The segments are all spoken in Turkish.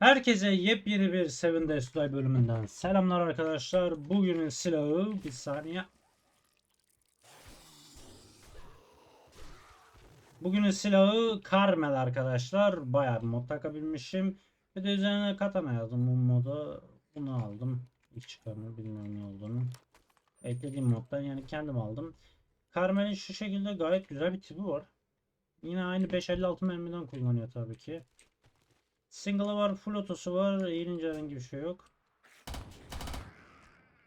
Herkese yepyeni bir Seven Days to Die bölümünden selamlar arkadaşlar. Bugünün silahı bir saniye. Bugünün silahı Carmel arkadaşlar. Bayağı bir mod takabilmişim. Bir de üzerine katana yazdım bu moda. Bunu aldım. İlk çıkanı bilmiyorum ne olduğunu. Eklediğim moddan yani kendim aldım. Carmel'in şu şekilde gayet güzel bir tipi var. Yine aynı 556 mermiden kullanıyor tabii ki. Single'ı var, full otosu var. Eğilince herhangi bir şey yok.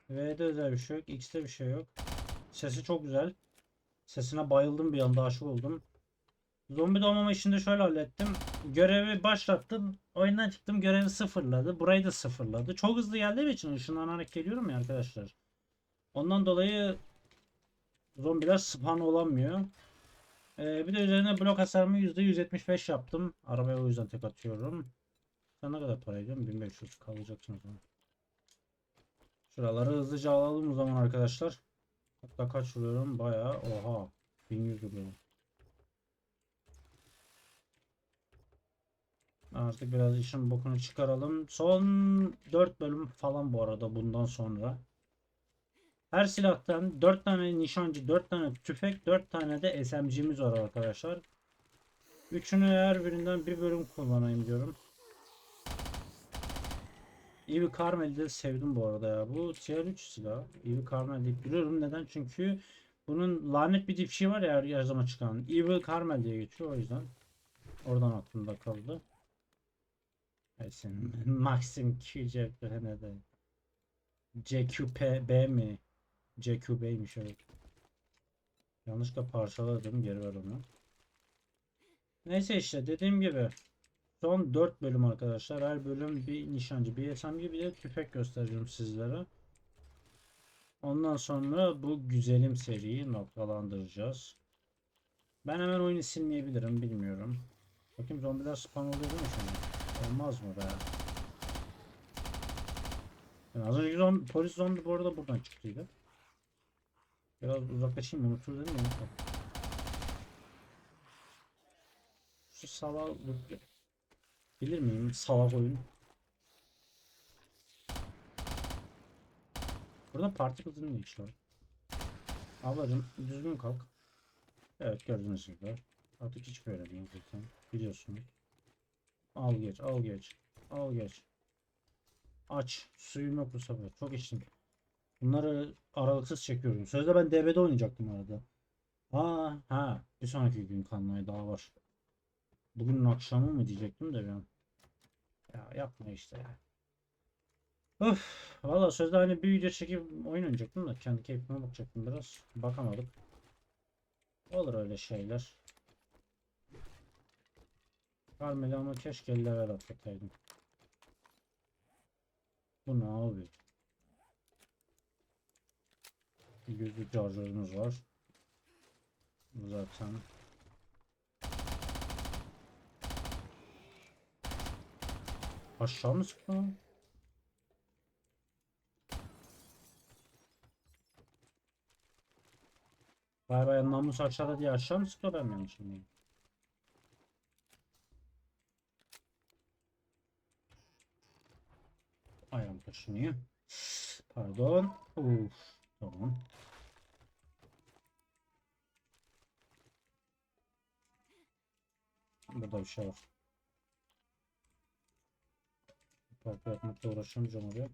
V'de özel bir şey yok. X'te bir şey yok. Sesi çok güzel. Sesine bayıldım bir anda aşık oldum. Zombi doğmama işini şöyle hallettim. Görevi başlattım. Oyundan çıktım. Görevi sıfırladı. Burayı da sıfırladı. Çok hızlı geldiğim için ışınlanarak geliyorum ya arkadaşlar. Ondan dolayı zombiler spawn olamıyor. Ee, bir de üzerine blok hasarımı %175 yaptım. Arabaya o yüzden tek atıyorum. Sen ne kadar para ediyorsun? 1500 kalacaksın o zaman. Şuraları hızlıca alalım o zaman arkadaşlar. Hatta kaç vuruyorum? Bayağı. Oha. 1100 vuruyorum. Artık biraz işin bokunu çıkaralım. Son 4 bölüm falan bu arada bundan sonra. Her silahtan 4 tane nişancı, 4 tane tüfek, 4 tane de SMG'miz var arkadaşlar. Üçünü her birinden bir bölüm kullanayım diyorum. Eevee Carmel'i de sevdim bu arada ya. Bu tier 3 silah. Eevee Carmel deyip duruyorum. Neden? Çünkü bunun lanet bir dipçiği var ya her zaman çıkan. Evil Carmel diye geçiyor o yüzden. Oradan aklımda kaldı. Maxim QCP ne de. CQP mi? CQB'ymiş evet. Yanlışlıkla parçaladım geri ver onu. Neyse işte dediğim gibi son 4 bölüm arkadaşlar. Her bölüm bir nişancı, bir SMG bir de tüfek göstereceğim sizlere. Ondan sonra bu güzelim seriyi noktalandıracağız. Ben hemen oyunu silmeyebilirim bilmiyorum. Bakayım zombiler spawn oluyor mi şimdi? Olmaz mı be? Yani az önce zombi, polis zombi bu arada buradan çıktıydı. Biraz uzaklaşayım unutur dedim ya. unuttum. Şu salak bilir miyim salak oyun? Burada parti işi var? Ablacım düzgün kalk. Evet gördüğünüz gibi. Artık hiç böyle değil zaten. Biliyorsun. Al geç, al geç. Al geç. Aç. Suyum yok bu sefer. Çok içtim. Bunları aralıksız çekiyorum. Sözde ben DB'de oynayacaktım arada. Ha ha. Bir sonraki gün kanlayı daha var. Bugünün akşamı mı diyecektim de ben. Ya yapma işte ya. Öf. Valla sözde hani bir video çekip oyun oynayacaktım da kendi keyfime bakacaktım biraz. Bakamadık. Olur öyle şeyler. Carmel'i ama keşke level atlataydım. Bu ne abi? Bir gözlük charger'ımız var. Bu zaten. Aşağı mı sıktı lan? Bay bay namus aşağıda diye aşağı mı sıktı ben yanlış anladım? Ayağım taşınıyor. Pardon. Uf. Tamam. Burada bir şey var. Park yapmakla uğraşamayacağım oraya.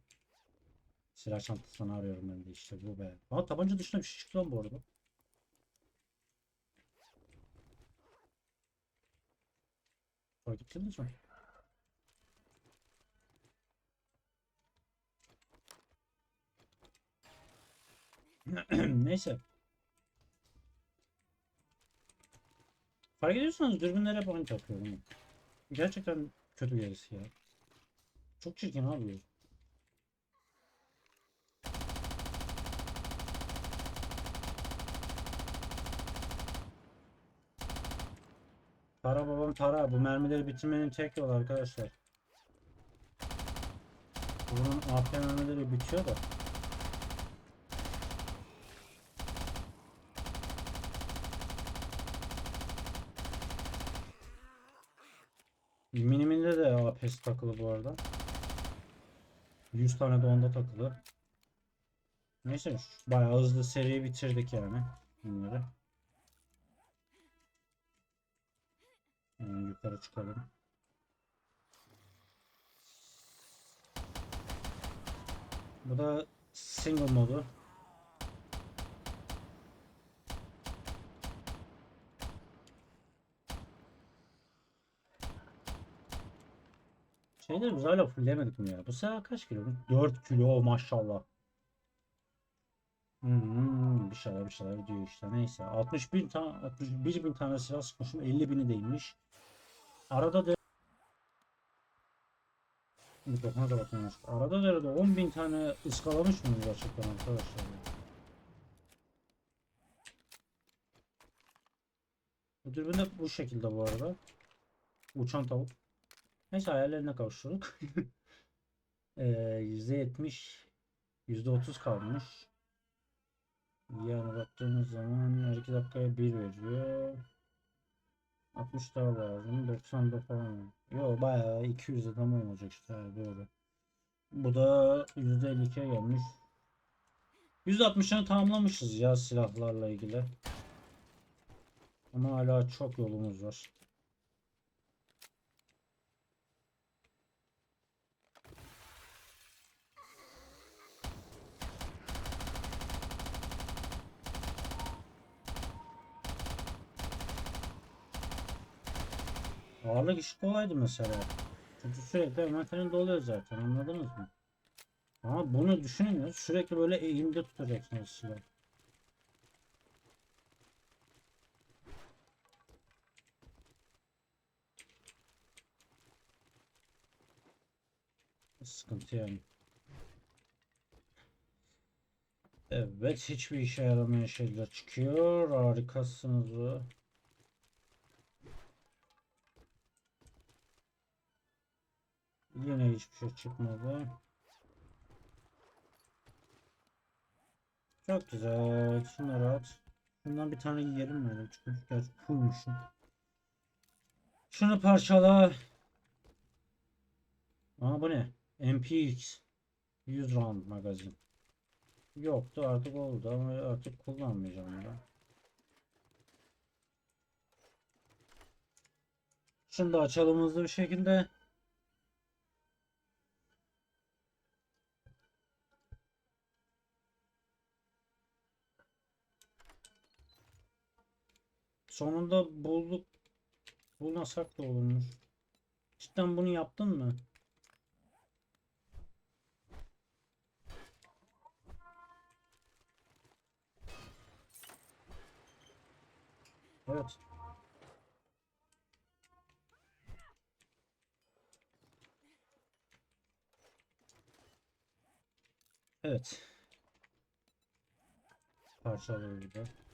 Silah çantasını arıyorum ben de işte bu be. Aa tabanca dışında bir şey çıktı lan bu arada. Fark ettiniz mi? Neyse. Fark ediyorsanız dürbünlere aynı takıyorum. Gerçekten kötü gerisi ya. Çok çirkin abi. Tara babam tara. Bu mermileri bitirmenin tek yolu arkadaşlar. Bunun AP mermileri bitiyor da. Miniminde de APS takılı bu arada. 100 tane de onda takılı. Neyse bayağı hızlı seriyi bitirdik yani. Bunları. Yani yukarı çıkalım. Bu da single modu. Şeyleri biz hala fulllemedik mi ya? Bu sefer kaç kilo? 4 kilo maşallah. Hmm, bir şeyler bir şeyler diyor işte. Neyse. 60 bin tane 61 bin tane silah sıkmışım. 50 bini değilmiş. Arada da Mikrofona da. Arada derede 10 bin tane ıskalamış mıyım gerçekten arkadaşlar? Bu dürbün de bu şekilde bu arada. Uçan tavuk. Neyse hayallerine kavuşturduk. ee, %70 %30 kalmış. Yani baktığımız zaman her 2 dakikaya 1 veriyor. 60 daha lazım. 90'da falan. Yo bayağı 200 adam olacak işte. Doğru. Bu da %52'ye gelmiş. %60'ını tamamlamışız ya silahlarla ilgili. Ama hala çok yolumuz var. Ağırlık işi kolaydı mesela. Çünkü sürekli envanterin doluyor zaten anladınız mı? Ama bunu düşünün sürekli böyle eğimde tutacaksınız silah. Sıkıntı yani. Evet hiçbir işe yaramayan şeyler çıkıyor. Harikasınız Yine hiçbir şey çıkmadı. Çok güzel. Şunları at. Şundan bir tane yiyelim böyle. Çünkü gerçi fullmüşüm. Şunu parçala. Aa bu ne? MPX 100 round magazin. Yoktu artık oldu ama artık kullanmayacağım ya. Şunu da açalım hızlı bir şekilde. Sonunda bulduk. Bulmasak da olurmuş. Cidden bunu yaptın mı? Evet. Evet. Parçaları bir de.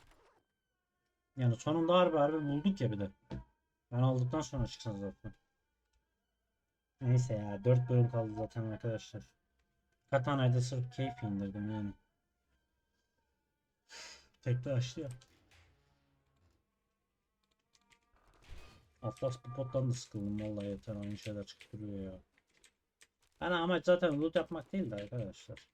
Yani sonunda harbi harbi bulduk ya bir de. Ben aldıktan sonra çıksın zaten. Neyse ya 4 bölüm kaldı zaten arkadaşlar. Katana'yı da sırf keyif indirdim yani. Tekrar açtı ya. Atlas Popot'tan da sıkıldım vallahi yeter aynı şeyler çıkıp duruyor ya. Yani amaç zaten loot yapmak değil de arkadaşlar.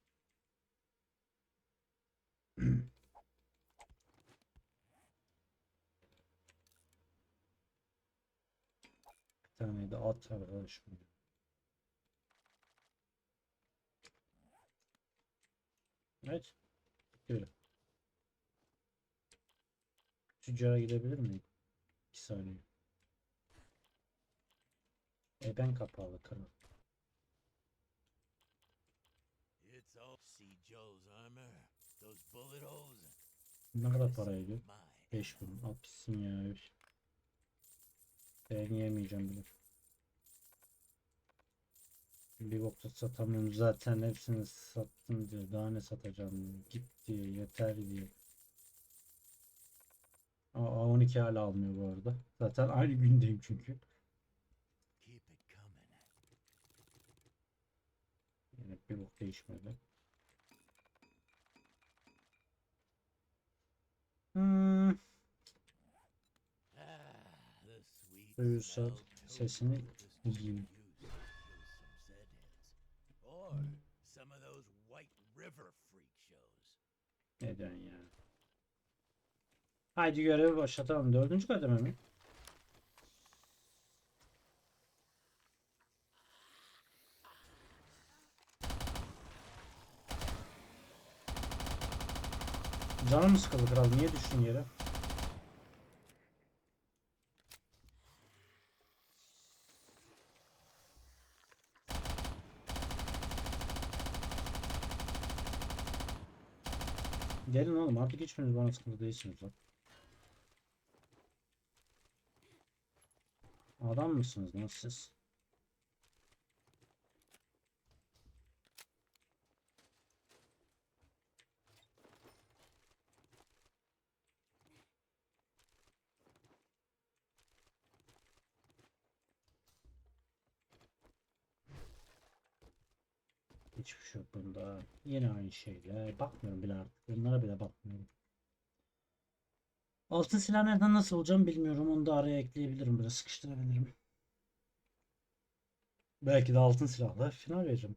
Tane de at arkadaşım. Evet. Böyle. Tüccara gidebilir miyim? 2 saniye. E ben kapalı kral. It's all see Joe's armor. Those bullet holes. Ne kadar para ediyor? My 5 bin. Gitsin ya. Ben yemeyeceğim bile. Bir bokta satamıyorum zaten hepsini sattım diyor. Daha ne satacağım diyor. Git diyor yeter diyor. Aa, A12 hala almıyor bu arada. Zaten aynı gündeyim çünkü. Yani bir bok değişmedi. River freak shows. Neden ya? Haydi görevi başlatalım. Dördüncü kademe mi? Canım sıkıldı kral? Niye düştün yere? Gelin oğlum artık hiçbiriniz bana sıkıntı değilsiniz lan. Adam mısınız lan siz? Hiçbir şey yok bunda. Yine aynı şeyler. Bakmıyorum bile artık. Bunlara bile bakmıyorum. Altın silah nereden nasıl olacağım bilmiyorum. Onu da araya ekleyebilirim. Biraz sıkıştırabilirim. Belki de altın silahla final vereceğim.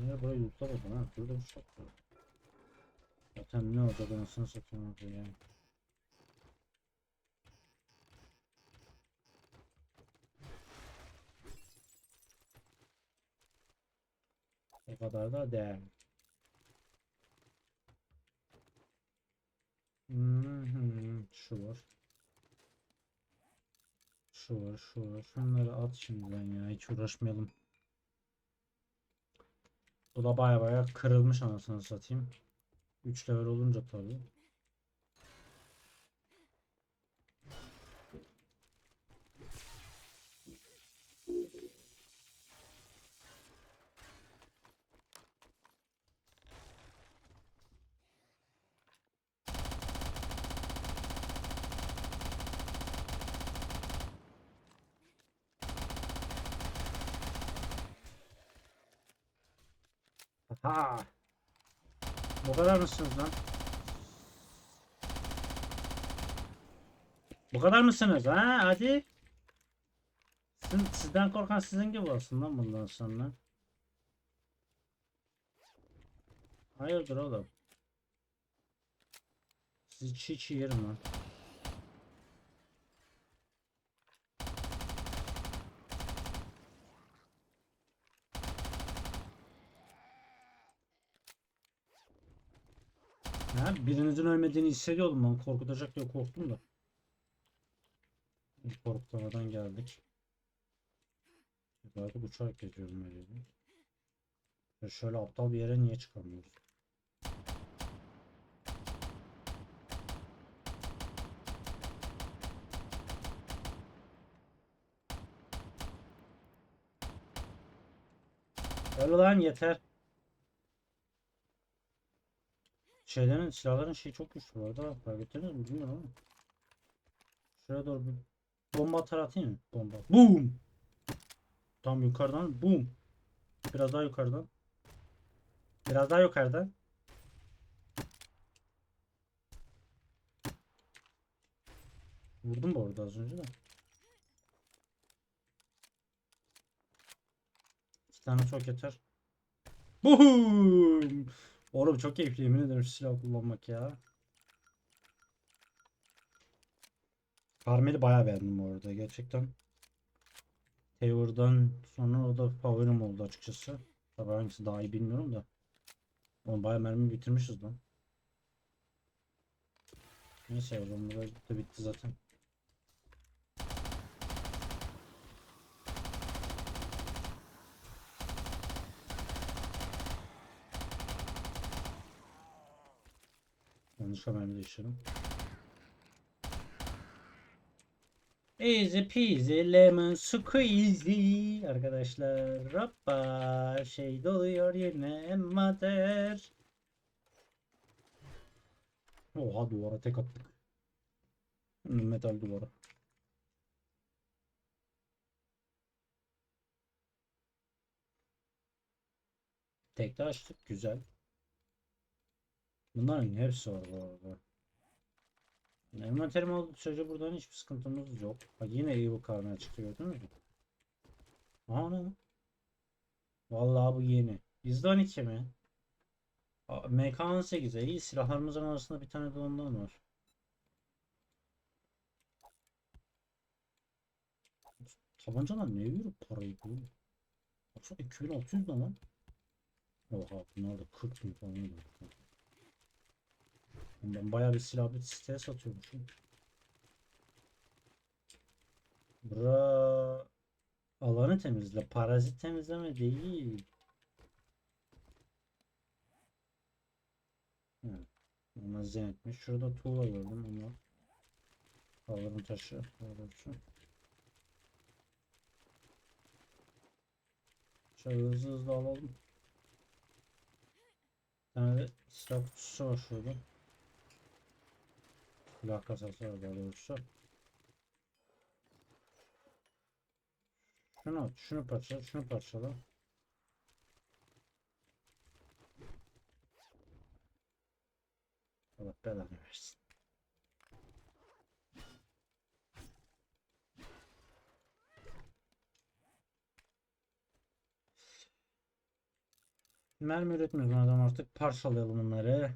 Niye burayı yutlamadın ha? Şurada bir şey yok. Zaten ne olacak anasını satayım orada ya. O kadar da değer. Hmm, şu var. Şu var, şu var. Şunları at şimdiden ya. Hiç uğraşmayalım. Bu da baya baya kırılmış anasını satayım. 3 level olunca tabii. Aha. Bu kadar mısınız lan? Bu kadar mısınız ha? Hadi. Sizin, sizden korkan sizin gibi olsun lan bundan sonra. Hayırdır oğlum? Sizi çiğ lan. Ha, birinizin ölmediğini hissediyordum ben. Korkutacak diye korktum da. İlk geldik. Artık uçarak geçiyorum öyle bir. Şöyle aptal bir yere niye çıkamıyoruz? Öyle lan yeter. Şeylerin silahların şey çok güçlü bu arada. Fark ettiniz mi bilmiyorum ama. Şuraya doğru bir bomba atar atayım mı? Bomba. Boom! Tam yukarıdan. Boom! Biraz daha yukarıdan. Biraz daha yukarıdan. Vurdum bu arada az önce de. İki tane çok yeter. Boom! Oğlum çok keyifli yemin ederim silah kullanmak ya. Carmel'i bayağı beğendim bu arada gerçekten. Tavor'dan sonra o da favorim oldu açıkçası. Tabii hangisi daha iyi bilmiyorum da. Oğlum bayağı mermi bitirmişiz lan. Neyse ya zaman da bitti zaten. Başka mermi değiştirelim. Easy peasy lemon squeezy arkadaşlar. Rappa şey doluyor yine emmater. Oha duvara tek attık. Metal duvara. Tekte açtık. Güzel. Bunların hepsi var bu arada. Envanterim olduğu sürece buradan hiçbir sıkıntımız yok. Bak yine iyi bu karnına çıktı gördünüz mü? Ana. Vallahi bu yeni. Bizden 2 mi? Aa, MK18'e iyi silahlarımızın arasında bir tane de ondan var. Tabancalar ne yiyor parayı bu? Baksana 2600 ne lan? Oha bunlar da 40 bin falan da. Ben bayağı bir silah bir siteye satıyormuşum. Bura alanı temizle. Parazit temizleme değil. Evet. Onlar zenetmiş. Şurada tuğla gördüm ama. Kaldırım taşı. Kaldırım. Şöyle hızlı hızlı alalım. Bir tane de silah kutusu var şurada. Silah kasası daha. Şunu at, şunu parçala, şunu parçala. Allah belanı versin. Mermi üretmiyoruz madem artık parçalayalım bunları.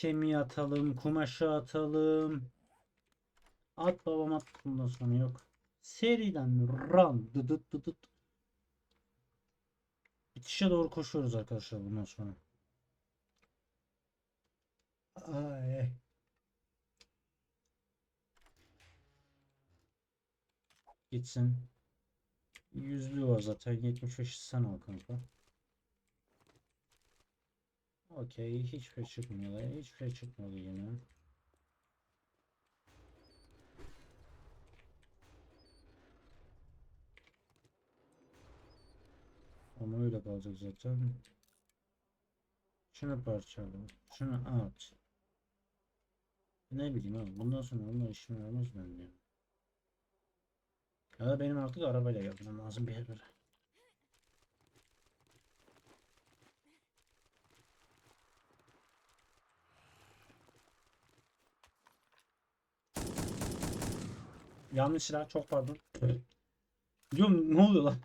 Kemiği atalım, kumaşı atalım. At babam at bundan sonra yok. Seriden run dıdıt dıdıt. Bitişe doğru koşuyoruz arkadaşlar bundan sonra. Ay. Gitsin. Yüzlüğü var zaten. 75 sen al kanka. Okey. Hiçbir şey çıkmıyor. Hiçbir şey çıkmadı yine. Ama öyle kalacak zaten. Şunu parçala. Şunu at. Ne bileyim abi. Bundan sonra onlar işime yaramaz bence. Ya da benim artık arabayla gelmem lazım bir yerlere. Yanlış silah çok pardon. Diyorum ne oluyor lan?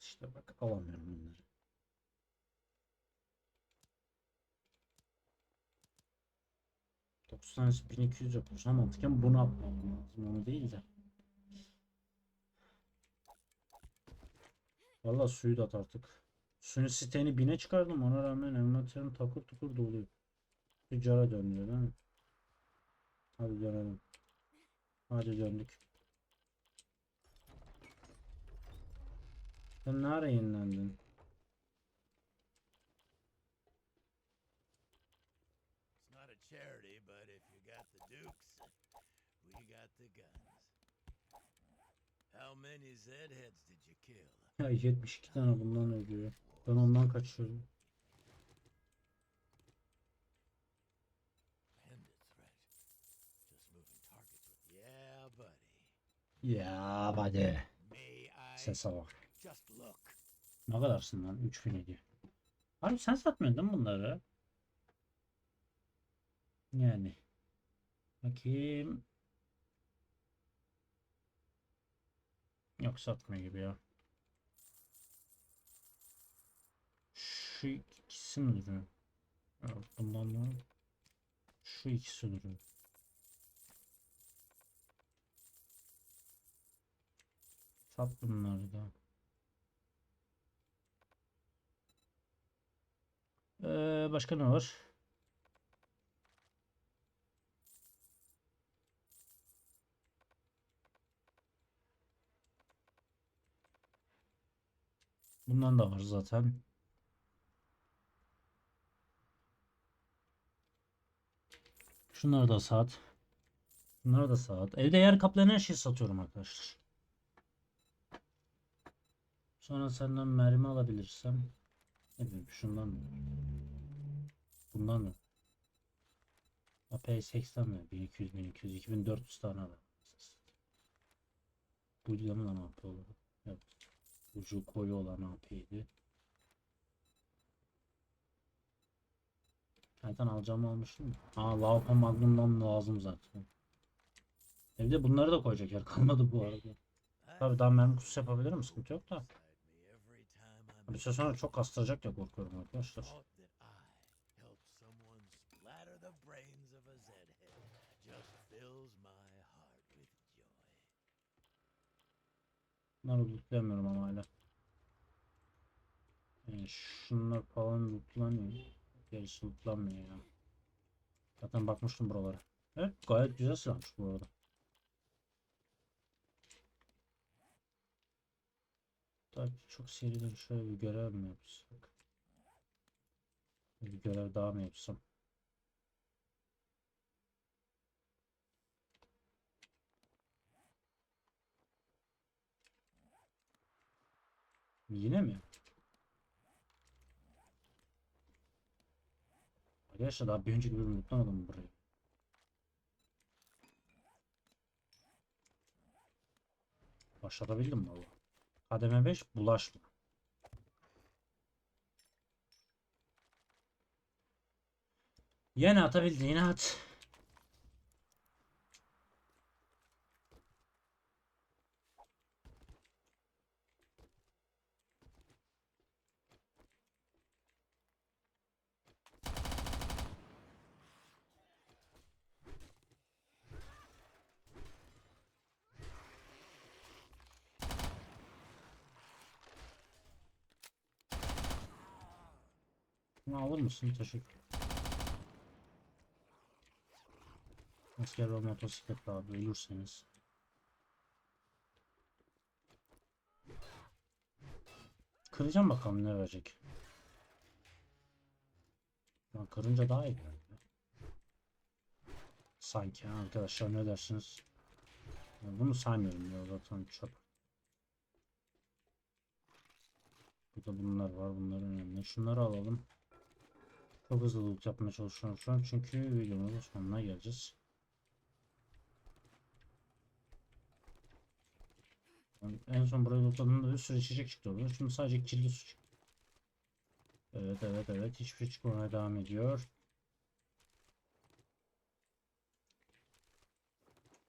İşte bak alamıyorum bunları. Tanesi 1200 yapıyoruz. Ha mantıken bunu yapmam lazım onu değil de. Valla suyu da at artık. Suyun siteni bine çıkardım ona rağmen envanterim takır tukur doluyor. Tüccara döndü değil mi? Hadi dönelim. Hadi döndük. Sen ne ara yenilendin? It's not a charity, but if you got the dukes, we got the guns. How many Zedheads did you kill? Ya 72 tane bundan ölüyor. Ben ondan kaçıyorum. Ya hadi. Sese bak. Ne kadarsın lan? 3000 ediyor. Abi sen satmıyordun değil mi bunları? Yani. Bakayım. Yok satmıyor gibi ya. Şu ikisi mi duruyor? Bundan da şu ikisi duruyor. Sat bunları da. Ee, başka ne var? Bundan da var zaten. Şunları da saat. Bunları da saat. Evde yer kaplayan her şeyi satıyorum arkadaşlar. Sonra senden mermi alabilirsem. Ne bileyim şundan mı? Bundan mı? AP 80 mi? 1200, 1200, 2400 tane var. Bu mı lan AP? Evet. Ucu koyu olan AP'ydi. Zaten alacağımı almıştım. Aa Laupa Magnum'dan lazım zaten. Evde bunları da koyacak yer kalmadı bu arada. Tabii daha mermi kutusu yapabilirim sıkıntı yok da. Bir süre sonra çok kastıracak ya korkuyorum arkadaşlar. Bunları lootlayamıyorum ama hala. Yani şunlar falan lootlanıyor. Gerisi lootlanmıyor ya. Zaten bakmıştım buralara. Evet gayet güzel silahmış bu arada. Tabii çok seriden şöyle bir görev mi yapsak? Bir görev daha mı yapsam? Yine mi? Arkadaşlar daha bir önceki bölümü unutamadım burayı. Başlatabildim mi valla? Kademe 5 bulaşma. Yine atabildin yine at. Mısın? Teşekkür. Asker ve motosikletle abi ölürseniz. Kıracağım bakalım ne verecek. Lan kırınca daha iyi. galiba. Sanki arkadaşlar ne dersiniz? Ya Bunu saymıyorum ya zaten çöp. Burada bunlar var bunların önemli. Şunları alalım. Çok hızlı loot yapmaya çalışıyorum şu an çünkü videomuzun sonuna geleceğiz. En son burayı lootladığımda bir sürü içecek çıktı orada. Şimdi sadece kirli su çıktı. Evet evet evet hiçbir şey çıkmamaya devam ediyor.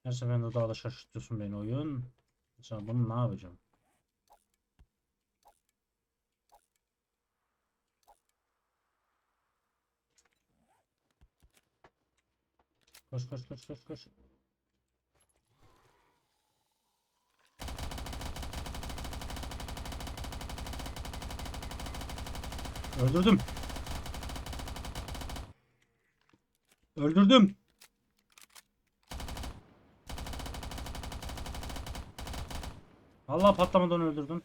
Her seferinde daha da şaşırtıyorsun beni oyun. Mesela bunu ne yapacağım? Koş koş koş koş koş. Öldürdüm. Öldürdüm. Allah patlamadan öldürdüm.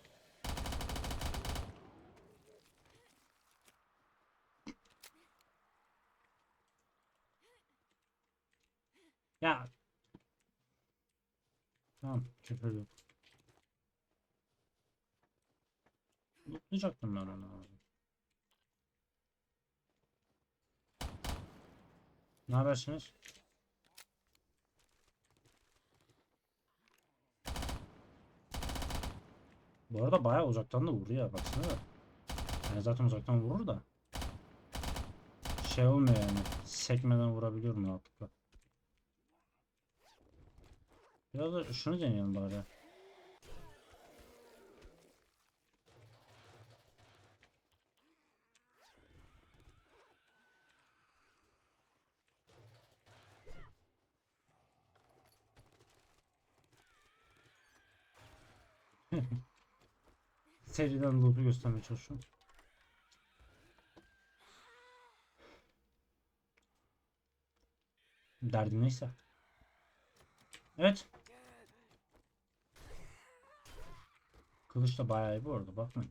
Ya. Tamam, küfür yok. Ben onu abi. Ne habersiniz? Bu arada bayağı uzaktan da vuruyor baksana da. Yani zaten uzaktan vurur da. Şey olmuyor yani. Sekmeden vurabiliyorum rahatlıkla. Biraz da şunu deneyelim bari. Seriden loot'u göstermeye çalışıyorum. Derdim neyse. Evet. Kılıç da bayağı iyi bu arada bakmayın.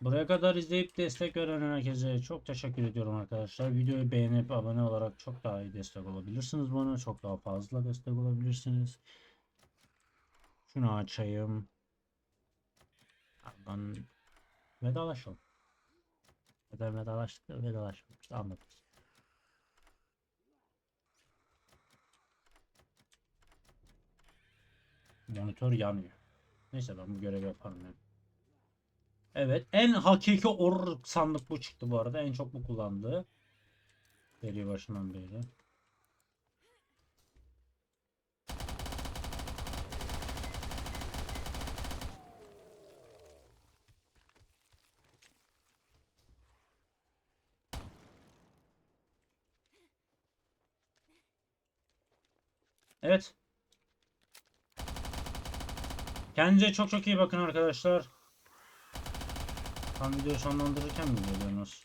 Buraya kadar izleyip destek veren herkese çok teşekkür ediyorum arkadaşlar. Videoyu beğenip abone olarak çok daha iyi destek olabilirsiniz bana. Çok daha fazla destek olabilirsiniz. Şunu açayım. Ben vedalaşalım. Neden vedalaştık da vedalaşmadık. İşte anladım. Monitör yanıyor. Neyse ben bu görevi yaparım yani. Evet. En hakiki or sandık bu çıktı bu arada. En çok bu kullandığı. Seri başından beri. Evet. Kendinize çok çok iyi bakın arkadaşlar. Tam videoyu sonlandırırken mi geliyorsunuz?